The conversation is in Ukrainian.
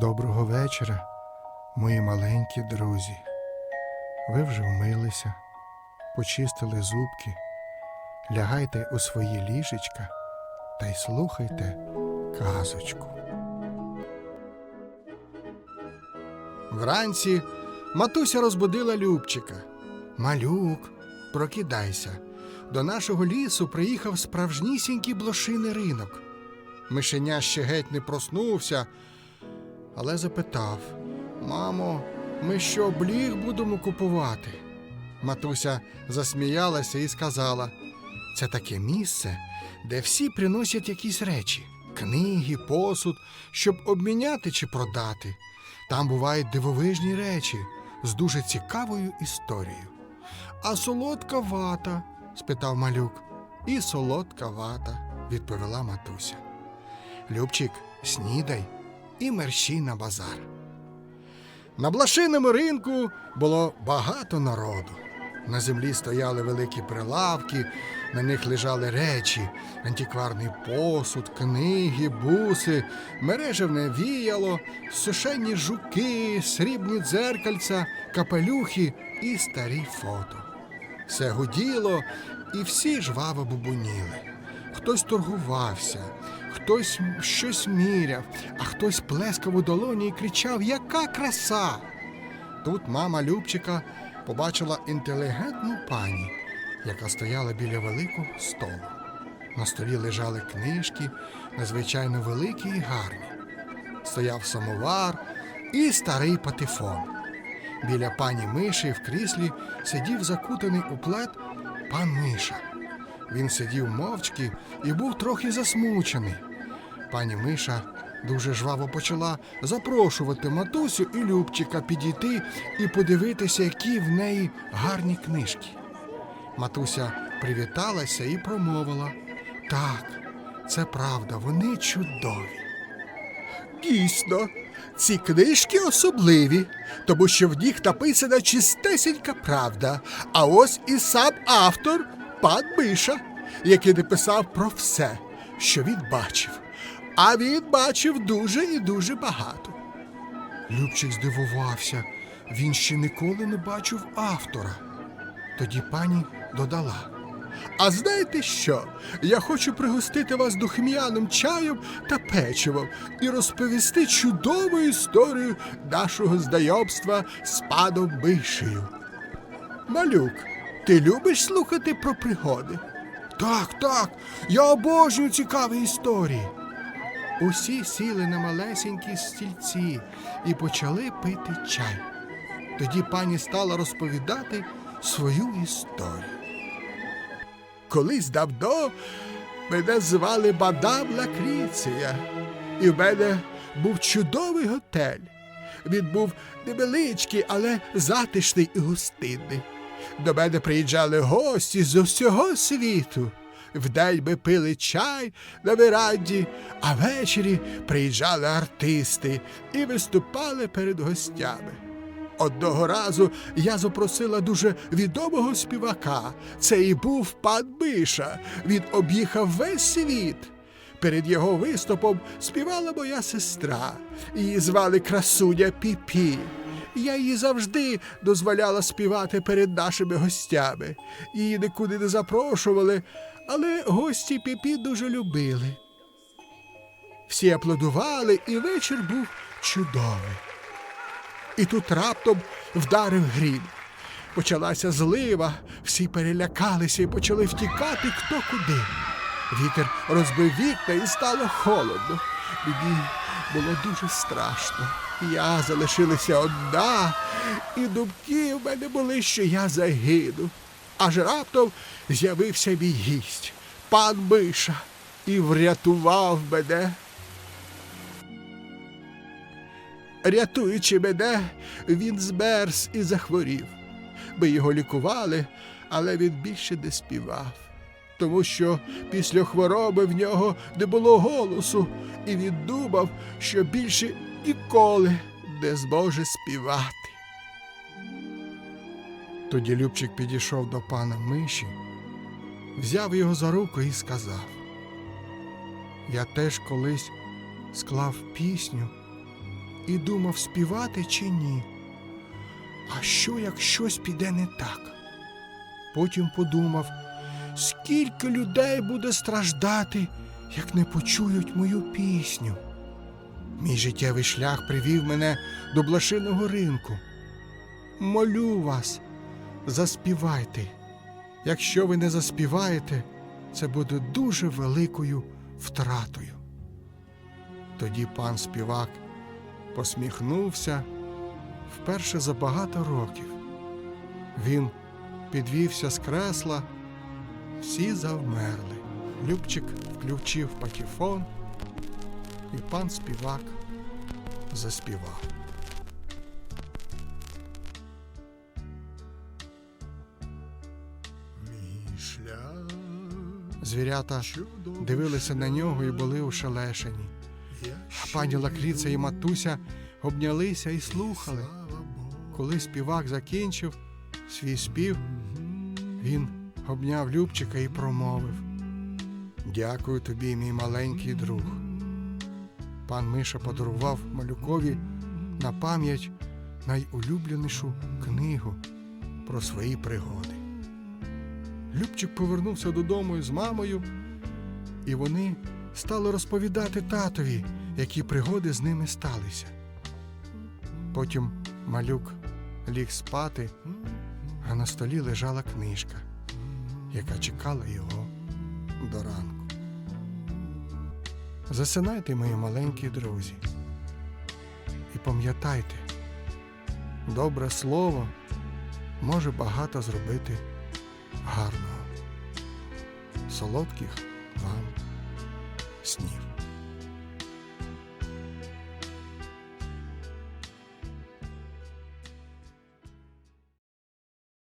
Доброго вечора, мої маленькі друзі. Ви вже вмилися, почистили зубки, лягайте у свої ліжечка та й слухайте казочку. Вранці матуся розбудила Любчика. Малюк, прокидайся. До нашого лісу приїхав справжнісінький блошиний ринок. Мишеня ще геть не проснувся, але запитав: Мамо, ми що, бліг будемо купувати? Матуся засміялася і сказала: це таке місце, де всі приносять якісь речі, книги, посуд, щоб обміняти чи продати. Там бувають дивовижні речі з дуже цікавою історією. А солодка вата? спитав малюк. І солодка вата, відповіла матуся. Любчик, снідай і мерщій на базар. На блошиному ринку було багато народу. На землі стояли великі прилавки, на них лежали речі, антикварний посуд, книги, буси, мережевне віяло, сушені жуки, срібні дзеркальця, капелюхи і старі фото. Все гуділо, і всі жваво бубоніли. Хтось торгувався, хтось щось міряв, а хтось плескав у долоні і кричав Яка краса! Тут мама Любчика побачила інтелігентну пані, яка стояла біля великого столу. На столі лежали книжки, надзвичайно великі і гарні. Стояв самовар і старий патефон. Біля пані Миші в кріслі сидів закутаний у плед пан Миша. Він сидів мовчки і був трохи засмучений. Пані Миша дуже жваво почала запрошувати матусю і Любчика підійти і подивитися, які в неї гарні книжки. Матуся привіталася і промовила: Так, це правда, вони чудові. Дійсно, ці книжки особливі, тому що в них написана чистесенька правда. А ось і сам автор, пан Миша, який написав про все, що він бачив. А він бачив дуже і дуже багато. Любчик здивувався, він ще ніколи не бачив автора. Тоді пані додала. А знаєте що? Я хочу пригостити вас духмяним чаєм та печивом і розповісти чудову історію нашого знайомства з паном Мишею. Малюк, ти любиш слухати про пригоди? Так, так, я обожнюю цікаві історії. Усі сіли на малесенькі стільці і почали пити чай. Тоді пані стала розповідати свою історію. Колись давно мене звали мадам Лакріція, і в мене був чудовий готель. Він був невеличкий, але затишний і гостинний. До мене приїжджали гості з усього світу. Вдень ми пили чай на веранді, а ввечері приїжджали артисти і виступали перед гостями. Одного разу я запросила дуже відомого співака. Це і був пан Миша. Він об'їхав весь світ. Перед його виступом співала моя сестра. Її звали красуня Піпі. Я їй завжди дозволяла співати перед нашими гостями. Її нікуди не запрошували, але гості Піпі дуже любили. Всі аплодували, і вечір був чудовий. І тут раптом вдарив грім. Почалася злива, всі перелякалися і почали втікати хто куди. Вітер розбив вікна і стало холодно. Мені було дуже страшно. Я залишилася одна, і думки в мене були, що я загину. Аж раптом з'явився мій гість, пан Миша, і врятував мене. Рятуючи мене, він змерз і захворів. Ми його лікували, але він більше не співав, тому що після хвороби в нього не було голосу, і він думав, що більше ніколи не зможе співати. Тоді Любчик підійшов до пана Миші, взяв його за руку і сказав: Я теж колись склав пісню і думав, співати чи ні. А що, як щось піде не так? Потім подумав, скільки людей буде страждати, як не почують мою пісню. Мій життєвий шлях привів мене до блошиного ринку. Молю вас, заспівайте. Якщо ви не заспіваєте, це буде дуже великою втратою. Тоді пан співак посміхнувся вперше за багато років. Він підвівся з кресла, всі завмерли. Любчик включив патефон, і пан співак заспівав. Звірята дивилися на нього і були ушелешені. А пані Лакріця і матуся обнялися і слухали. Коли співак закінчив свій спів, він обняв Любчика і промовив: Дякую тобі, мій маленький друг. Пан Миша подарував малюкові на пам'ять найулюбленішу книгу про свої пригоди. Любчик повернувся додому із мамою, і вони стали розповідати татові, які пригоди з ними сталися. Потім малюк ліг спати, а на столі лежала книжка, яка чекала його до ранку. Засинайте, мої маленькі друзі, і пам'ятайте, добре слово може багато зробити гарного. Солодких вам снів.